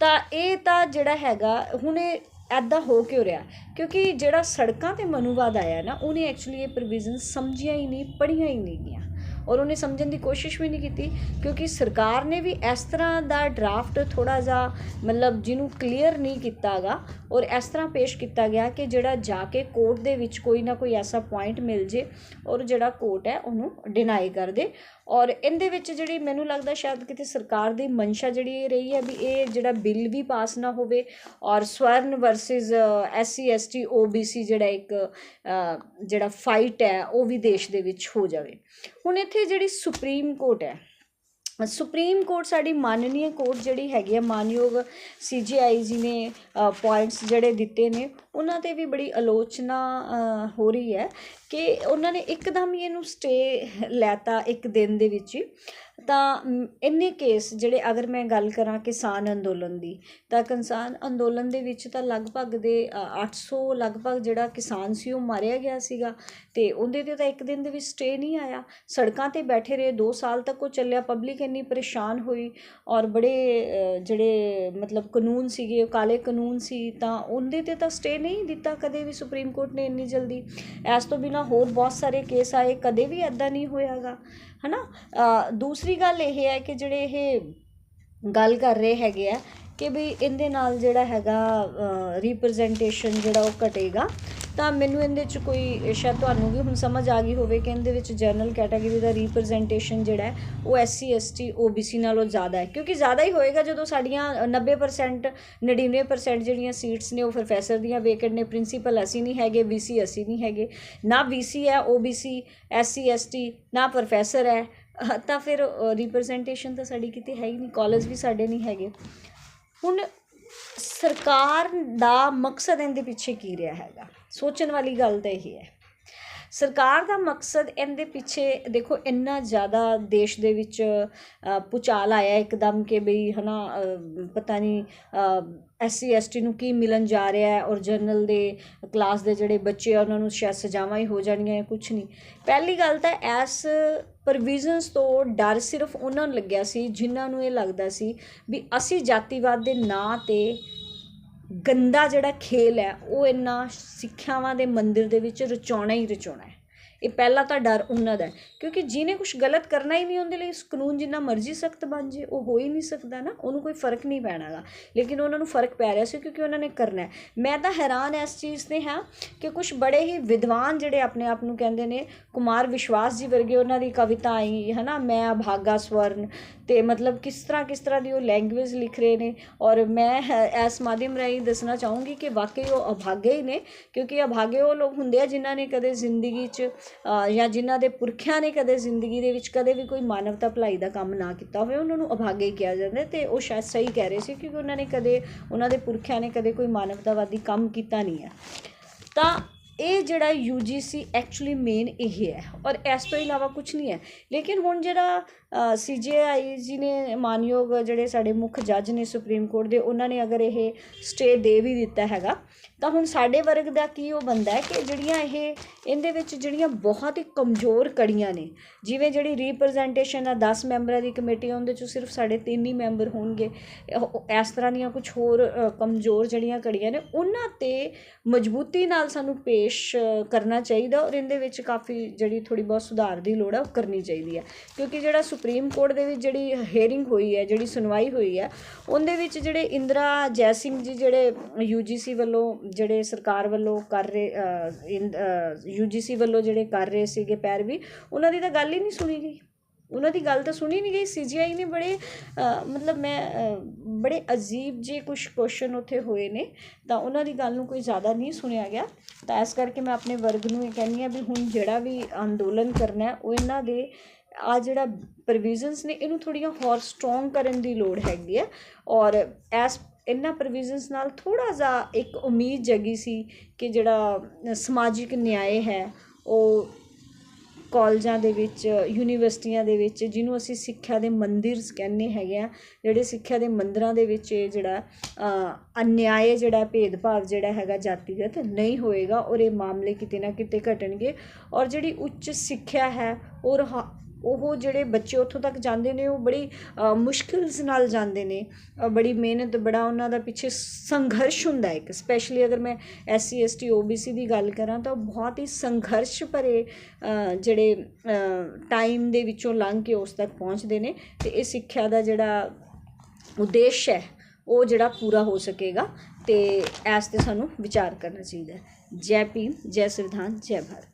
ਤਾਂ ਇਹ ਤਾਂ ਜਿਹੜਾ ਹੈਗਾ, ਹੁਣ ਇਹ ਐਦਾਂ ਹੋ ਕਿਉਂ ਰਿਹਾ? ਕਿਉਂਕਿ ਜਿਹੜਾ ਸੜਕਾਂ ਤੇ ਮਨੂਵਾਦ ਆਇਆ ਨਾ, ਉਹਨੇ ਐਕਚੁਅਲੀ ਇਹ ਪ੍ਰੋਵੀਜ਼ਨ ਸਮਝਿਆ ਹੀ ਨਹੀਂ, ਪੜ੍ਹੀਆਂ ਹੀ ਨਹੀਂ ਗਈਆਂ। ਔਰ ਉਹਨੇ ਸਮਝਣ ਦੀ ਕੋਸ਼ਿਸ਼ ਵੀ ਨਹੀਂ ਕੀਤੀ, ਕਿਉਂਕਿ ਸਰਕਾਰ ਨੇ ਵੀ ਇਸ ਤਰ੍ਹਾਂ ਦਾ ਡਰਾਫਟ ਥੋੜਾ ਜਿਹਾ ਮਤਲਬ ਜਿਹਨੂੰ ਕਲੀਅਰ ਨਹੀਂ ਕੀਤਾਗਾ ਔਰ ਇਸ ਤਰ੍ਹਾਂ ਪੇਸ਼ ਕੀਤਾ ਗਿਆ ਕਿ ਜਿਹੜਾ ਜਾ ਕੇ ਕੋਰਟ ਦੇ ਵਿੱਚ ਕੋਈ ਨਾ ਕੋਈ ਐਸਾ ਪੁਆਇੰਟ ਮਿਲ ਜੇ ਔਰ ਜਿਹੜਾ ਕੋਰਟ ਹੈ ਉਹਨੂੰ ਡਿਨਾਈ ਕਰ ਦੇ। ਔਰ ਇਹਦੇ ਵਿੱਚ ਜਿਹੜੀ ਮੈਨੂੰ ਲੱਗਦਾ ਸ਼ਾਇਦ ਕਿਤੇ ਸਰਕਾਰ ਦੀ ਮਨਸ਼ਾ ਜਿਹੜੀ ਇਹ ਰਹੀ ਹੈ ਵੀ ਇਹ ਜਿਹੜਾ ਬਿੱਲ ਵੀ ਪਾਸ ਨਾ ਹੋਵੇ ਔਰ ਸਵਰਨ ਵਰਸਸ ਐਸਸੀ ਐਸਟੀ ਓਬੀਸੀ ਜਿਹੜਾ ਇੱਕ ਜਿਹੜਾ ਫਾਈਟ ਹੈ ਉਹ ਵੀ ਦੇਸ਼ ਦੇ ਵਿੱਚ ਹੋ ਜਾਵੇ। ਹੁਣ ਇੱਥੇ ਜਿਹੜੀ ਸੁਪਰੀਮ ਕੋਰਟ ਹੈ, ਸੁਪਰੀਮ ਕੋਰਟ ਸਾਡੀ ਮਾਨਨੀय ਕੋਰਟ ਜਿਹੜੀ ਹੈਗੀ ਹੈ ਮਾਨਯੋਗ ਸੀਜੀਆਈ ਜੀ ਨੇ ਪੁਆਇੰਟਸ ਜਿਹੜੇ ਦਿੱਤੇ ਨੇ ਉਹਨਾਂ ਤੇ ਵੀ ਬੜੀ ਆਲੋਚਨਾ ਹੋ ਰਹੀ ਹੈ ਕਿ ਉਹਨਾਂ ਨੇ ਇੱਕਦਮ ਹੀ ਇਹਨੂੰ ਸਟੇ ਲੈਤਾ ਇੱਕ ਦਿਨ ਦੇ ਵਿੱਚ ਹੀ। ਤਾਂ ਇੰਨੇ ਕੇਸ ਜਿਹੜੇ ਅਗਰ ਮੈਂ ਗੱਲ ਕਰਾਂ ਕਿਸਾਨ ਅੰਦੋਲਨ ਦੀ ਤਾਂ ਕਿਸਾਨ ਅੰਦੋਲਨ ਦੇ ਵਿੱਚ ਤਾਂ ਲਗਭਗ ਦੇ ਅ, 800 ਲਗਭਗ ਜਿਹੜਾ ਕਿਸਾਨ ਸੀ ਉਹ ਮਾਰਿਆ ਗਿਆ ਸੀਗਾ ਤੇ ਉਹਦੇ ਤੇ ਤਾਂ ਇੱਕ ਦਿਨ ਦੇ ਵਿੱਚ ਸਟੇ ਨਹੀਂ ਆਇਆ। ਸੜਕਾਂ ਤੇ ਬੈਠੇ ਰਹੇ 2 ਸਾਲ ਤੱਕ ਉਹ ਚੱਲਿਆ। ਪਬਲਿਕ ਇੰਨੀ ਪਰੇਸ਼ਾਨ ਹੋਈ ਔਰ ਬੜੇ ਜਿਹੜੇ ਮਤਲਬ ਕਾਨੂੰਨ ਸੀਗੇ ਕਾਲੇ ਕਾਨੂੰਨ ਸੀ ਤਾਂ ਉਹਦੇ ਤੇ ਤਾਂ ਸਟੇ ਨਹੀਂ ਦਿੱਤਾ ਕਦੇ ਵੀ ਸੁਪਰੀਮ ਕੋਰਟ ਨੇ ਇੰਨੀ ਜਲਦੀ। ਇਸ ਤੋਂ ਬਿਨਾ ਹੋਰ ਬਹੁਤ ਸਾਰੇ ਕੇਸ ਆਏ ਕਦੇ ਵੀ ਐਦਾਂ ਨਹੀਂ ਹੋਇਆਗਾ ਹਨਾ? ਅ, ਦੂਸਰੀ ਗੱਲ ਇਹ ਹੈ ਕਿ ਜਿਹੜੇ ਇਹ ਗੱਲ ਕਰ ਰਹੇ ਹੈਗੇ ਆ ਕਿ ਵੀ ਇਹਦੇ ਨਾਲ ਜਿਹੜਾ ਹੈਗਾ ਰਿਪਰੈਜ਼ੈਂਟੇਸ਼ਨ ਜਿਹੜਾ ਉਹ ਘਟੇਗਾ। ਤਾਂ ਮੈਨੂੰ ਇਹਦੇ ਚ ਕੋਈ ਸ਼ਾਇਦ ਤੁਹਾਨੂੰ ਵੀ ਹੁਣ ਸਮਝ ਆ ਗਈ ਹੋਵੇ ਕਿ ਇਹਦੇ ਵਿੱਚ ਜਨਰਲ ਕੈਟਾਗਰੀ ਦਾ ਰਿਪਰੈਜ਼ੈਂਟੇਸ਼ਨ ਜਿਹੜਾ ਹੈ, ਉਹ ਐਸਸੀ ਐਸਟੀ ਓਬੀਸੀ ਨਾਲੋਂ ਜ਼ਿਆਦਾ ਹੈ। ਕਿਉਂਕਿ ਜ਼ਿਆਦਾ ਹੀ ਹੋਏਗਾ ਜਦੋਂ ਸਾਡੀਆਂ 90% 99% ਜਿਹੜੀਆਂ ਸੀਟਸ ਨੇ, ਉਹ ਪ੍ਰੋਫੈਸਰ ਦੀਆਂ ਵੇਕੈਂਟ ਨੇ ਪ੍ਰਿੰਸੀਪਲ ਅਸੀਂ ਨਹੀਂ ਹੈਗੇ ਵੀਸੀ ਅਸੀਂ ਨਹੀਂ ਹੈਗੇ। ਨਾ ਵੀਸੀ ਹੈ ਓਬੀਸੀ ਐਸਸੀ ਐਸਟੀ ਨਾ ਪ੍ਰੋਫੈਸਰ ਹੈ। ਤਾਂ ਫਿਰ ਰਿਪਰੈਜ਼ੈਂਟੇਸ਼ਨ ਤਾਂ ਸਾਡੀ ਕਿਤੇ ਹੈ ਹੀ ਨਹੀਂ ਕਾਲਜ ਵੀ ਸਾਡੇ ਨਹੀਂ ਹੈਗੇ। ਹੁਣ ਸਰਕਾਰ ਦਾ ਮਕਸਦ ਇਹਦੇ ਪਿੱਛੇ ਕੀ ਰਿਹਾ ਹੈਗਾ? ਸੋਚਣ ਵਾਲੀ ਗੱਲ ਤਾਂ ਇਹ ਹੈ। ਸਰਕਾਰ ਦਾ ਮਕਸਦ ਇਹਦੇ ਪਿੱਛੇ ਦੇਖੋ ਇੰਨਾ ਜ਼ਿਆਦਾ ਦੇਸ਼ ਦੇ ਵਿੱਚ ਅ, ਆਇਆ ਇੱਕਦਮ ਕਿ ਬਈ ਹਨਾ ਅ, ਪਤਾ ਨਹੀਂ ਐਸਸੀ ਐਸਟੀ ਨੂੰ ਕੀ ਮਿਲਣ ਜਾ ਰਿਹਾ ਹੈ ਔਰ ਜਨਰਲ ਦੇ ਕਲਾਸ ਦੇ ਜਿਹੜੇ ਬੱਚੇ ਆ ਉਹਨਾਂ ਨੂੰ ਸ਼ਾਇਦ ਸਜ਼ਾਵਾਂ ਹੀ ਹੋ ਜਾਣੀਆਂ ਜਾਂ ਕੁਝ ਨਹੀਂ। ਪਹਿਲੀ ਗੱਲ ਤਾਂ ਐਸ ਪ੍ਰੋਵੀਜ਼ਨਸ ਤੋਂ ਡਰ ਸਿਰਫ ਉਹਨਾਂ ਨੂੰ ਲੱਗਿਆ ਸੀ ਜਿਨ੍ਹਾਂ ਨੂੰ ਇਹ ਲੱਗਦਾ ਸੀ ਵੀ ਅਸੀਂ ਜਾਤੀਵਾਦ ਦੇ ਨਾਂ ਤੇ ਗੰਦਾ ਜਿਹੜਾ ਖੇਲ ਹੈ, ਉਹ ਇੰਨਾ ਸਿੱਖਿਆਵਾਂ ਦੇ ਮੰਦਿਰ ਦੇ ਵਿੱਚ ਰਚਾਉਣਾ ਹੀ ਰਚਾਉਣਾ ਹੈ। ਇਹ ਪਹਿਲਾਂ ਤਾਂ ਡਰ ਉਹਨਾਂ ਦਾ ਕਿਉਂਕਿ ਜਿਹਨੇ ਕੁਝ ਗਲਤ ਕਰਨਾ ਹੀ ਨਹੀਂ ਉਹਦੇ ਲਈ ਇਸ ਕਾਨੂੰਨ ਜਿੰਨਾ ਮਰਜ਼ੀ ਸਖਤ ਬਣ ਜੇ ਉਹ ਹੋ ਹੀ ਨਹੀਂ ਸਕਦਾ ਨਾ, ਉਹਨੂੰ ਕੋਈ ਫ਼ਰਕ ਨਹੀਂ ਪੈਣਾਗਾ ਲੇਕਿਨ ਉਹਨਾਂ ਨੂੰ ਫ਼ਰਕ ਪੈ ਰਿਹਾ ਸੀ ਕਿਉਂਕਿ ਉਹਨਾਂ ਨੇ ਕਰਨਾ ਮੈਂ ਤਾਂ ਹੈਰਾਨ ਇਸ ਚੀਜ਼ ਤੇ ਹਾਂ ਕਿ ਕੁਝ ਬੜੇ ਹੀ ਵਿਦਵਾਨ ਜਿਹੜੇ ਆਪਣੇ ਆਪ ਨੂੰ ਕਹਿੰਦੇ ਨੇ, ਕੁਮਾਰ ਵਿਸ਼ਵਾਸ ਜੀ ਵਰਗੇ ਉਹਨਾਂ ਦੀ ਕਵਿਤਾ ਆਈ ਹੈ ਨਾ ਮੈਂ ਅਭਾਗਾ ਸਵਰਨ ਤੇ ਮਤਲਬ ਕਿਸ ਤਰ੍ਹਾਂ ਕਿਸ ਤਰ੍ਹਾਂ ਦੀ ਉਹ ਲੈਂਗੁਏਜ ਲਿਖ ਰਹੇ ਨੇ। ਔਰ ਮੈਂ ਹੈ- ਇਸ ਮਾਧਿਅਮ ਰਾਹੀਂ ਦੱਸਣਾ ਚਾਹੂੰਗੀ ਕਿ ਵਾਕਈ ਉਹ ਅਭਾਗੇ ਹੀ ਨੇ, ਕਿਉਂਕਿ ਅਭਾਗੇ ਉਹ ਲੋਕ ਹੁੰਦੇ ਆ ਜਿਨ੍ਹਾਂ ਨੇ ਕਦੇ ਜ਼ਿੰਦਗੀ 'ਚ ਜਾਂ ਜਿਨ੍ਹਾਂ ਦੇ ਪੁਰਖਿਆਂ ਨੇ ਕਦੇ ਜ਼ਿੰਦਗੀ ਦੇ ਵਿੱਚ ਕਦੇ ਵੀ ਕੋਈ ਮਾਨਵਤਾ ਭਲਾਈ ਦਾ ਕੰਮ ਨਾ ਕੀਤਾ ਹੋਵੇ, ਉਹਨਾਂ ਨੂੰ ਅਭਾਗੇ ਕਿਹਾ ਜਾਂਦਾ ਹੈ ਤੇ ਉਹ ਸ਼ਾਇਦ ਸਹੀ ਕਹਿ ਰਹੇ ਸੀ ਕਿਉਂਕਿ ਉਹਨਾਂ ਨੇ ਕਦੇ, ਉਹਨਾਂ ਦੇ ਪੁਰਖਿਆਂ ਨੇ ਕਦੇ ਕੋਈ ਮਾਨਵਤਾਵਾਦੀ ਕੰਮ ਕੀਤਾ ਨਹੀਂ ਹੈ। ਤਾਂ ਇਹ ਜਿਹੜਾ UGC ਐਕਚੁਅਲੀ ਮੇਨ ਇਹ ਹੈ ਔਰ ਇਸ ਤੋਂ ਇਲਾਵਾ ਕੁਝ ਨਹੀਂ ਹੈ। ਲੇਕਿਨ ਹੁਣ ਜਿਹੜਾ ਸੀ ਜੇ ਆਈ ਜੀ ਨੇ ਮਾਨਯੋਗ ਜਿਹੜੇ ਸਾਡੇ ਮੁੱਖ ਜੱਜ ਨੇ ਸੁਪਰੀਮ ਕੋਰਟ ਦੇ ਉਹਨਾਂ ਨੇ ਅਗਰ ਇਹ ਸਟੇ ਦੇ ਵੀ ਦਿੱਤਾ ਹੈਗਾ ਤਾਂ ਹੁਣ ਸਾਡੇ ਵਰਗ ਦਾ ਕੀ ਉਹ ਬੰਦਾ ਕਿ ਜਿਹੜੀਆਂ ਇਹ ਇਹਦੇ ਵਿੱਚ ਜਿਹੜੀਆਂ ਬਹੁਤ ਹੀ ਕਮਜ਼ੋਰ ਕੜੀਆਂ ਨੇ ਜਿਵੇਂ ਜਿਹੜੀ ਰਿਪਰੈਜ਼ੈਂਟੇਸ਼ਨ ਆ 10 ਮੈਂਬਰਾਂ ਦੀ ਕਮੇਟੀ ਆ, ਉਹਦੇ ਚੋਂ ਸਿਰਫ ਸਾਡੇ ਤਿੰਨ ਹੀ ਮੈਂਬਰ ਹੋਣਗੇ ਇਸ ਤਰ੍ਹਾਂ ਦੀਆਂ ਕੁਝ ਹੋਰ ਕਮਜ਼ੋਰ ਜਿਹੜੀਆਂ ਕੜੀਆਂ ਨੇ ਉਹਨਾਂ ਤੇ ਮਜ਼ਬੂਤੀ ਨਾਲ ਸਾਨੂੰ ਪੇਸ਼ ਕਰਨਾ ਚਾਹੀਦਾ ਔਰ ਇਹਦੇ ਵਿੱਚ ਕਾਫੀ ਜਿਹੜੀ ਥੋੜੀ ਬਹੁਤ ਸੁਧਾਰ ਦੀ ਲੋੜ ਹੈ ਉਹ ਕਰਨੀ ਚਾਹੀਦੀ ਹੈ ਕਿਉਂਕਿ ਜਿਹੜਾ ਸੁਪਰੀਮ ਕੋਰਟ ਦੇ ਵਿੱਚ ਜਿਹੜੀ ਹੇਅਰਿੰਗ ਹੋਈ ਹੈ, ਜਿਹੜੀ ਸੁਣਵਾਈ ਹੋਈ ਹੈ, ਉਹਦੇ ਵਿੱਚ ਜਿਹੜੇ ਇੰਦਰਾ ਜੈ ਸਿੰਘ ਜੀ ਜਿਹੜੇ UGC ਵੱਲੋਂ ਜਿਹੜੇ ਸਰਕਾਰ ਵੱਲੋਂ ਕਰ ਰਹੇ UGC ਵੱਲੋਂ ਜਿਹੜੇ ਕਰ ਰਹੇ ਸੀਗੇ ਪੈਰਵੀ, ਉਹਨਾਂ ਦੀ ਤਾਂ ਗੱਲ ਹੀ ਨਹੀਂ ਸੁਣੀ ਗਈ। ਉਹਨਾਂ ਦੀ ਗੱਲ ਤਾਂ ਸੁਣੀ ਨਹੀਂ ਗਈ। ਸੀਜੀਆਈ ਨੇ ਬੜੇ ਮਤਲਬ ਮੈਂ ਬੜੇ ਅਜੀਬ ਜੇ ਕੁਝ ਕੁਐਸਚਨ ਉੱਥੇ ਹੋਏ ਨੇ, ਤਾਂ ਉਹਨਾਂ ਦੀ ਗੱਲ ਨੂੰ ਕੋਈ ਜ਼ਿਆਦਾ ਨਹੀਂ ਸੁਣਿਆ ਗਿਆ। ਤਾਂ ਇਸ ਕਰਕੇ ਮੈਂ ਆਪਣੇ ਵਰਗ ਨੂੰ ਇਹ ਕਹਿੰਦੀ ਆ ਵੀ ਹੁਣ ਜਿਹੜਾ ਵੀ ਅੰਦੋਲਨ ਕਰਨਾ ਹੈ, ਉਹ ਇਹਨਾਂ ਦੇ ਆ ਜਿਹੜਾ ਪ੍ਰੋਵੀਜ਼ਨਸ ਨੇ, ਇਹਨੂੰ ਥੋੜੀਆਂ ਹੋਰ ਸਟਰੋਂਗ ਕਰਨ ਦੀ ਲੋੜ ਹੈਗੀ ਹੈ ਔਰ ਐਸ, ਇਹਨਾਂ ਪ੍ਰੋਵੀਜ਼ਨਸ ਨਾਲ ਥੋੜਾ ਜਿਹਾ ਇੱਕ ਉਮੀਦ ਜਗੀ ਸੀ ਕਿ ਜਿਹੜਾ ਸਮਾਜਿਕ ਨਿਆਂ ਹੈ, ਉਹ ਕਾਲਜਾਂ ਦੇ ਵਿੱਚ, ਯੂਨੀਵਰਸਿਟੀਆਂ ਦੇ ਵਿੱਚ, ਜਿਹਨੂੰ ਅਸੀਂ ਸਿੱਖਿਆ ਦੇ ਮੰਦਿਰ ਕਹਿੰਦੇ ਹੈਗੇ ਆ, ਜਿਹੜੇ ਸਿੱਖਿਆ ਦੇ ਮੰਦਿਰਾਂ ਦੇ ਵਿੱਚ ਇਹ ਜਿਹੜਾ ਅਨਿਆਏ ਜਿਹੜਾ ਭੇਦਭਾਵ ਜਿਹੜਾ ਹੈਗਾ ਜਾਤੀਗਤ ਨਹੀਂ ਹੋਏਗਾ, ਔਰ ਇਹ ਮਾਮਲੇ ਕਿਤੇ ਨਾ ਕਿਤੇ ਘਟਣਗੇ। ਔਰ ਜਿਹੜੀ ਉੱਚ ਸਿੱਖਿਆ ਹੈ ਔਰ ਹਾ- ਉਹ ਜਿਹੜੇ ਬੱਚੇ ਉੱਥੋਂ ਤੱਕ ਜਾਂਦੇ ਨੇ, ਉਹ ਬੜੀ ਮੁਸ਼ਕਿਲਸ ਨਾਲ ਜਾਂਦੇ ਨੇ ਬੜੀ ਮਿਹਨਤ, ਬੜਾ ਉਹਨਾਂ ਦਾ ਪਿੱਛੇ ਸੰਘਰਸ਼ ਹੁੰਦਾ ਇੱਕ ਸਪੈਸ਼ਲੀ ਅਗਰ ਮੈਂ S C S T O B C ਦੀ ਗੱਲ ਕਰਾਂ ਤਾਂ ਬਹੁਤ ਹੀ ਸੰਘਰਸ਼ ਭਰੇ ਜਿਹੜੇ ਟਾਈਮ ਦੇ ਵਿੱਚੋਂ ਲੰਘ ਕੇ ਉਸ ਤੱਕ ਪਹੁੰਚਦੇ ਨੇ ਤੇ ਇਹ ਸਿੱਖਿਆ ਦਾ ਜਿਹੜਾ ਉਦੇਸ਼ ਹੈ, ਉਹ ਜਿਹੜਾ ਪੂਰਾ ਹੋ ਸਕੇਗਾ ਤੇ ਐਸ ਤੇ ਸਾਨੂੰ ਵਿਚਾਰ ਕਰਨਾ ਚਾਹੀਦਾ ਜੈ ਭੀਮ, ਜੈ ਸੰਵਿਧਾਨ, ਜੈ ਭਾਰਤ।